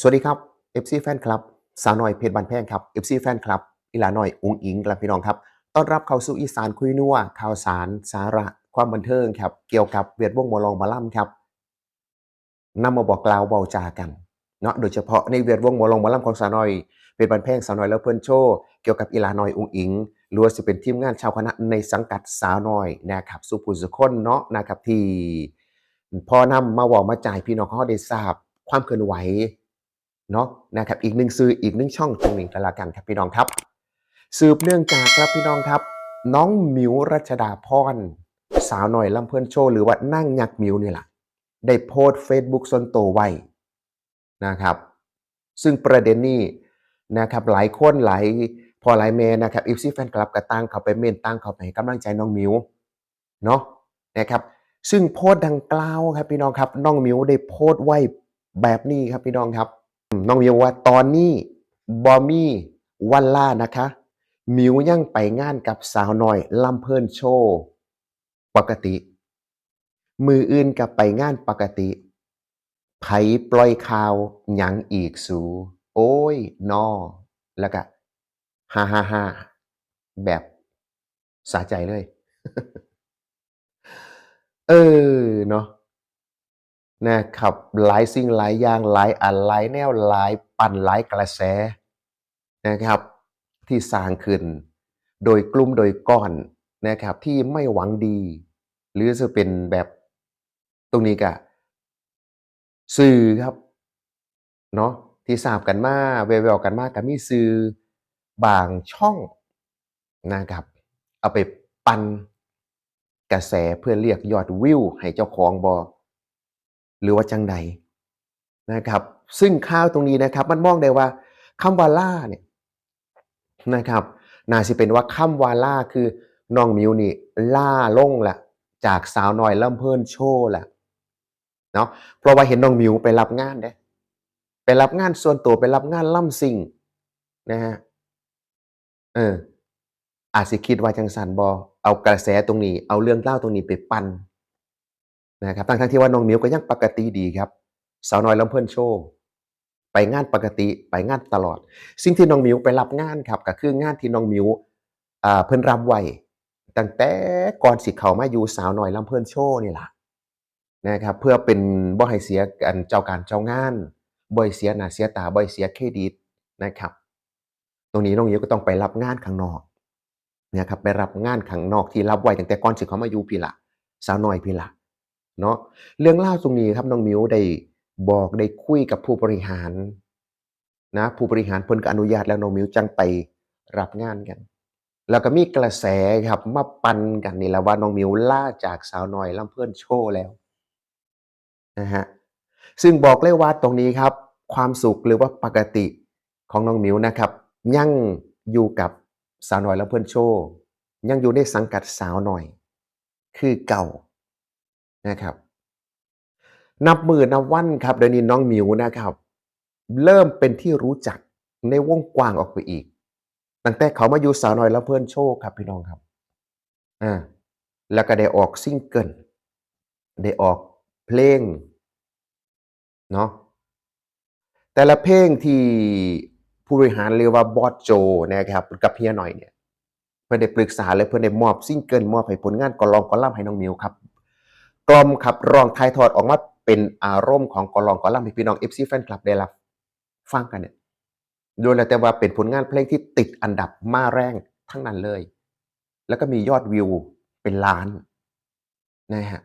สวัสดีครับ FC แฟนคลับ สาวน้อยเพชรบานแพงครับ FC แฟนคลับอีหลาน้อยองอิงกับพี่น้องครับ ต้อนรับเข้าสู่อีสานคุยนัวข่าวสาร สาระ ความบันเทิงครับ เกี่ยวกับเวียดวงมอลองหมาล่ำครับนำมาบอกกล่าวเบาจากันเนาะโดยเฉพาะในเวียดวงมอลองหมาล่ำของสาวน้อยเพชรบานแพงสาวน้อยแล้วเพิ่อนโชว์เกี่ยวกับอีหลาน้อยองอิงหรือว่าสิเป็นทีมงานชาวคณะในสังกัดสาวน้อยนะครับสุภูสุคนเนาะนะครับที่พอนำมาเว้ามาจ่ายพี่น้องเขาได้ทราบความเคลื่อนไหว เนาะนะครับอีกหนึ่งสื่ออีกหนึ่งช่องตรงนี้ก็แล้วกันครับพี่น้องครับ สืบเนื่องจากครับพี่น้องครับ น้องหมิวรัชดาพรสาวหน่อยลำเพื่อนโชว์หรือว่านั่งยักหมิวนี่แหละได้โพสต์เฟซบุ๊กส่วนตัวไว้นะครับ ซึ่งประเด็นนี้นะครับหลายคนหลายพอหลายเมนะครับอีฟซี่แฟนคลับก็ตั้งเขาไปเมนตั้งเขาไปให้กำลังใจน้องมิวเนาะนะครับซึ่งโพสต์ดังกล่าวครับพี่น้องครับน้องมิวได้โพสต์ไว้แบบนี้ครับพี่น้องครับ น้องมิวว่าตอนนี้บอมี่วันล่านะคะ มิวยังไปงานกับสาวน้อยลำเพิ่นโชว์ปกติ มืออื่นกับไปงานปกติไผปล่อยข่าวหยังอีกสู โอ้ยนอแล้วก็ฮ่าฮ่าฮ่าแบบสะใจเลย เออเนาะ นะครับหลายสิ่งหลายอย่างหลายอันหลายแนวหลายปั่นหลายกระแสนะครับ ที่สร้างขึ้น โดยกลุ่มโดยก้อนนะครับที่ไม่หวังดี หรือจะเป็นแบบตรงนี้ก็สื่อครับเนาะที่ทราบกันมาแววๆกันมาก็มีสื่อบางช่องนะครับ เอาไปปั่นกระแสเพื่อเรียกยอดวิวให้เจ้าของบอ หรือว่าจังใดนะครับ ซึ่งข่าวตรงนี้นะครับ มันมองได้ว่าคำว่าล่าเนี่ยนะครับน่าสิเป็นว่าคำว่าล่าคือน้องมิวนี่ล่าลงละจากสาวน้อยลำเพิ่นโชว์ละเนาะเพราะว่าเห็นน้องมิวไปรับงานเด้ไปรับงานส่วนตัวไปรับงานล่ำซิงนะฮะเอออาจสิคิดว่าจังสันบอเอากระแสตรงนี้ เอาเรื่องเล่าตรงนี้ไปปั่น นะครับทั้งทั้งที่ว่าน้องมิวก็ยังปกติดีครับ สาวน้อยลำเพิ่นโชว์ไปงานปกติไปงานตลอด สิ่งที่น้องมิวไปรับงานครับก็คืองานที่น้องมิวอ่าเพิ่นรับไว้ตั้งแต่ก่อนสิเขามาอยู่สาวน้อยลำเพิ่นโชว์นี่ล่ะนะครับเพื่อเป็นบ่ให้เสียกันเจ้าการเจ้างานบ่ให้เสียหน้าเสียตาบ่ให้เสียเครดิตนะครับ ตรงนี้น้องมิวก็ต้องไปรับงานข้างนอกนะครับไปรับงานข้างนอกที่รับไว้ตั้งแต่ก่อนสิเขามาอยู่พี่ล่ะสาวน้อยพี่ล่ะ เนาะเรื่องเล่าตรงนี้ครับน้องมิวได้บอกได้คุยกับผู้บริหารนะผู้บริหารเพิ่นก็อนุญาตแล้วน้องมิวจังไปรับงานกัน แล้วก็มีกระแสครับมาปันกันนี่แหละว่าน้องมิวล่าจากสาวน้อยลำเพื่อนโชว์แล้วนะฮะซึ่งบอกเลยว่าตรงนี้ครับ ความสุขหรือว่าปกติของน้องมิวนะครับ ยังอยู่กับสาวน้อยลำเพื่อนโชว์ยังอยู่ในสังกัดสาวหน่อย คือเก่า นะครับ นับมือนับวันครับเดี๋ยวนี้น้องมิวนะครับ เริ่มเป็นที่รู้จักในวงกว้างออกไปอีก ตั้งแต่เขามาอยู่สาวน้อยแล้วเพื่อนโชคครับพี่น้องครับอ่าแล้วก็ได้ออกซิงเกิลได้ออกเพลงเนาะแต่ละเพลงที่ผู้บริหารเรียกว่าบอสโจนะครับกับเฮียหน่อยเนี่ยเพื่อนได้ปรึกษาและเพื่อนได้มอบซิงเกิลมอบให้ผลงานกอลองกอล่ำให้น้องมิวครับ กลมขับร้องทายทอดออกมาเป็นอารมณ์ของกอลองกอล่ำให้พี่น้องเอฟซีแฟนคลับได้รับฟังกันเนี่ยโดยแล้วแต่ว่าเป็นผลงานเพลงที่ติดอันดับมาแรงทั้งนั้นเลย แล้วก็มียอดวิวเป็นล้านนะฮะ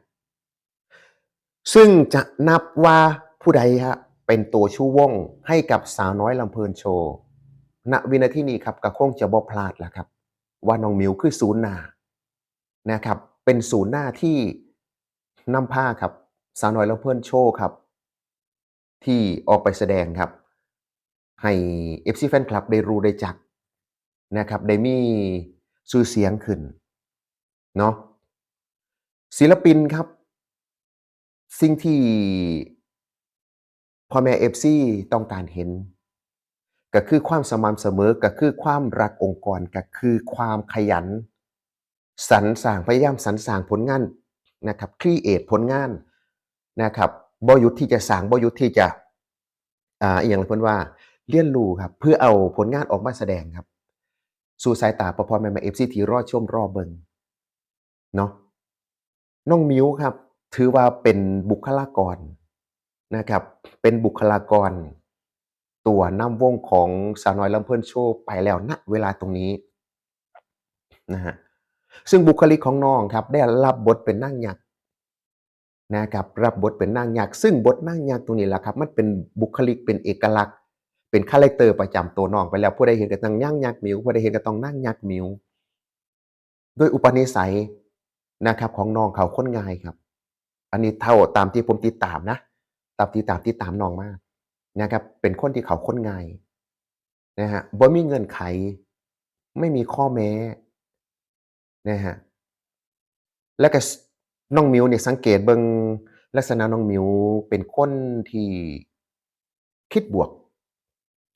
ซึ่งจะนับว่าผู้ใดฮะเป็นตัวชูวงให้กับสาวน้อยลำเพลินโชว์ณวินาทีนี้ครับก็คงจะบ่พลาดแล้วครับ ว่าน้องมิวคือศูนย์หน้านะครับ เป็นศูนย์หน้าที่ น้ำผ้าครับสาวน้อยแล้วเพื่อนโชว์ครับ ที่ออกไปแสดงครับ ให้ FC Fan Club ได้รู้ได้จักนะครับได้มีชื่อเสียงขึ้นเนาะศิลปินครับ สิ่งที่พ่อแม่ FC ต้องการเห็น ก็คือความสม่ำเสมอก็คือความรักองค์กรก็คือความขยัน สรรสร้างพยายามสรรสร้างผลงาน นะครับครีเอทผลงานนะครับบ่หยุดที่จะสร้างบ่หยุดที่จะอ่าอย่างเพิ่อนว่าเรียนรู้ครับเพื่อเอาผลงานออกมาแสดงครับ สู่สายตาปพ่อๆแม่ๆ FC ที่รอดช่วมรอเบิงเนาะน้องมิวครับ ถือว่าเป็นบุคลากรนะครับ เป็นบุคลากร ตัวนำวงของสาวน้อยลำเพิ่นโชว์ไปแล้วณเวลาตรงนี้นะฮะ ซึ่งบุคลิกของน้องครับ ได้รับบทเป็นนางยักษ์นะครับรับบทเป็นนางยักษ์ซึ่งบทนางยักษ์ตรงนี้แหละครับ มันเป็นบุคลิกเป็นเอกลักษณ์ เป็นคาแรคเตอร์ประจำตัวน้องไปแล้วผู้ใดเห็นก็ต้องนั่งยักษ์มิวผู้ใดเห็นก็ต้องนั่งยักษ์มิวด้วยอุปนิสัยนะครับของน้องเขาค้นง่ายครับ อันนี้เท่าตามที่ผมติดตามนะ ตามที่ตามติดตามน้องมากนะครับเป็นคนที่เขาค้นง่ายนะฮะบ่มีเงื่อนไข ไม่มีข้อแม้ นะฮะแล้วก็น้องมิวเนี่ยสังเกตเบิงลักษณะน้องมิวเป็นคนที่คิดบวก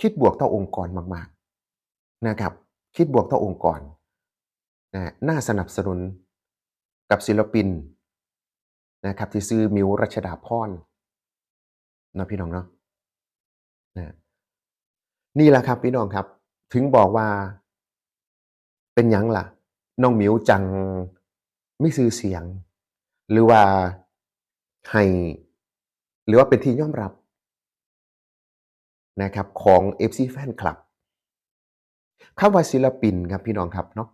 คิดบวกต่อองค์กรมากๆนะครับ คิดบวกต่อองค์กรนะน่าสนับสนุนกับศิลปินนะครับที่ชื่อมิวรัชดาพรนะพี่น้องเนาะนะนี่แหละครับพี่น้องครับ ถึงบอกว่าเป็นยังล่ะ น้องหมิวจังไมีชื่อเสียง หรือว่าให้ หรือว่าเป็นที่ยอมรับนะครับของ FC แฟนคลับคำว่าศิลปินครับพี่น้องครับเนาะ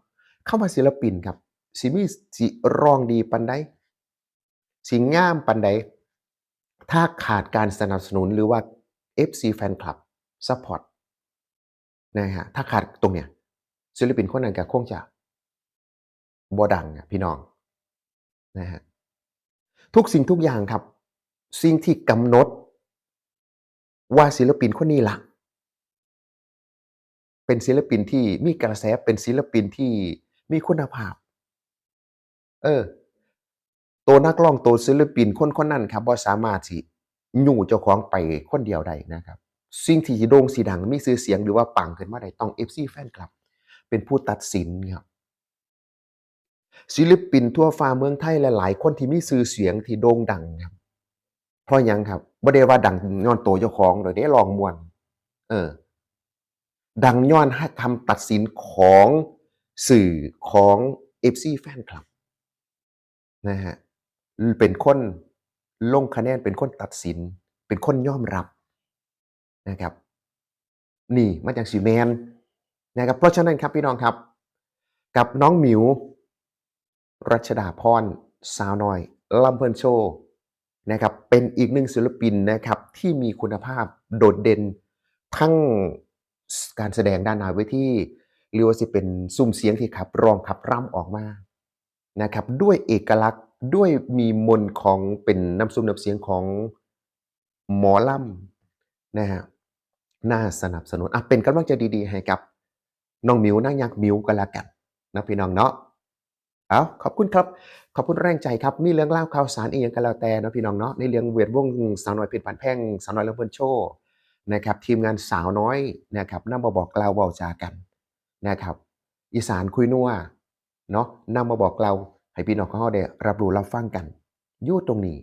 คำว่าศิลปินครับสิมีสิร้องดีปานใดสิงามปานใดถ้าขาดการสนับสนุนหรือว่า FC แฟนคลับซัปพอร์ตนะฮะถ้าขาดตรงเนี้ยศิลปินคนนั้นก็คงจะ บ่ดังอะพี่น้องนะฮะทุกสิ่งทุกอย่างครับ สิ่งที่กำหนด ว่าศิลปินคนนี้ล่ะ เป็นศิลปินที่มีกระแสเป็นศิลปินที่มีคุณภาพ เออ ตัวนักร้องตัวศิลปินคนคนนั้นครับบ่สามารถสิยู่เจ้าของไปคนเดียวได้นะครับ สิ่งที่โด่งสิดังมีชื่อเสียงหรือว่าปังขึ้นมาได้ต้อง FC แฟนคลับ เป็นผู้ตัดสินครับ ศิลปินทั่วฟ้าเมืองไทยหลายๆ คนที่มีชื่อเสียงที่โด่งดังครับ เพราะยังครับบ่ได้ว่าดังย้อนโตเจ้าของโดยได้ลองมวน เออ ดังย้อนให้คำตัดสินของสื่อของ FC แฟนคลับนะฮะเป็นคนลงคะแนนเป็นคนตัดสิน เป็นคนยอมรับนะครับ นี่มันจังสิแมนนะครับเพราะฉะนั้นครับพี่น้องครับ กับน้องหมิว รัชดาพรสาวน้อยลำเพินโชว์นะครับเป็นอีกหนึ่งศิลปินนะครับที่มีคุณภาพโดดเด่นทั้งการแสดงด้านหน้าเวทีหรือว่าสิเป็นซุ้มเสียงที่ขับร้องขับร่ำออกมานะครับด้วยเอกลักษณ์ด้วยมีมนของเป็นน้ำซุ้มน้ำเสียงของหมอลำนะครับน่าสนับสนุนอะเป็นกำลังใจดีๆ ให้กับน้องมิวนางยักมิวก็แล้วกันนะพี่น้องเนาะ เอาขอบคุณครับ ขอบคุณแรงใจครับ มีเรื่องเล่าข่าวสารอีหยังก็แล้วแต่เนาะพี่น้องเนาะ ในเรื่องแวดวงสาวน้อยเพชรบานแพงสาวน้อยลำเพิ่นโชว์นะครับ ทีมงานสาวน้อยนะครับนำมาบอกกล่าวเว้าจากันนะครับ อีสานคุยนัวเนาะนำมาบอกกล่าให้พี่น้องเราได้รับรู้รับฟังกันยู่ตรงนี้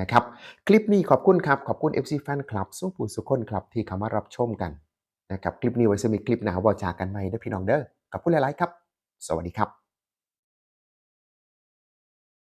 นะครับ คลิปนี้ขอบคุณครับ ขอบคุณ FC แฟนคลับสุผู้สุคนครับที่เข้ามารับชมกันนะครับ คลิปนี้ไว้จะมีคลิปหน้าเว้าจากันใหม่เด้อพี่น้องเด้อ ขอบคุณหลาย ๆ ครับ สวัสดีครับ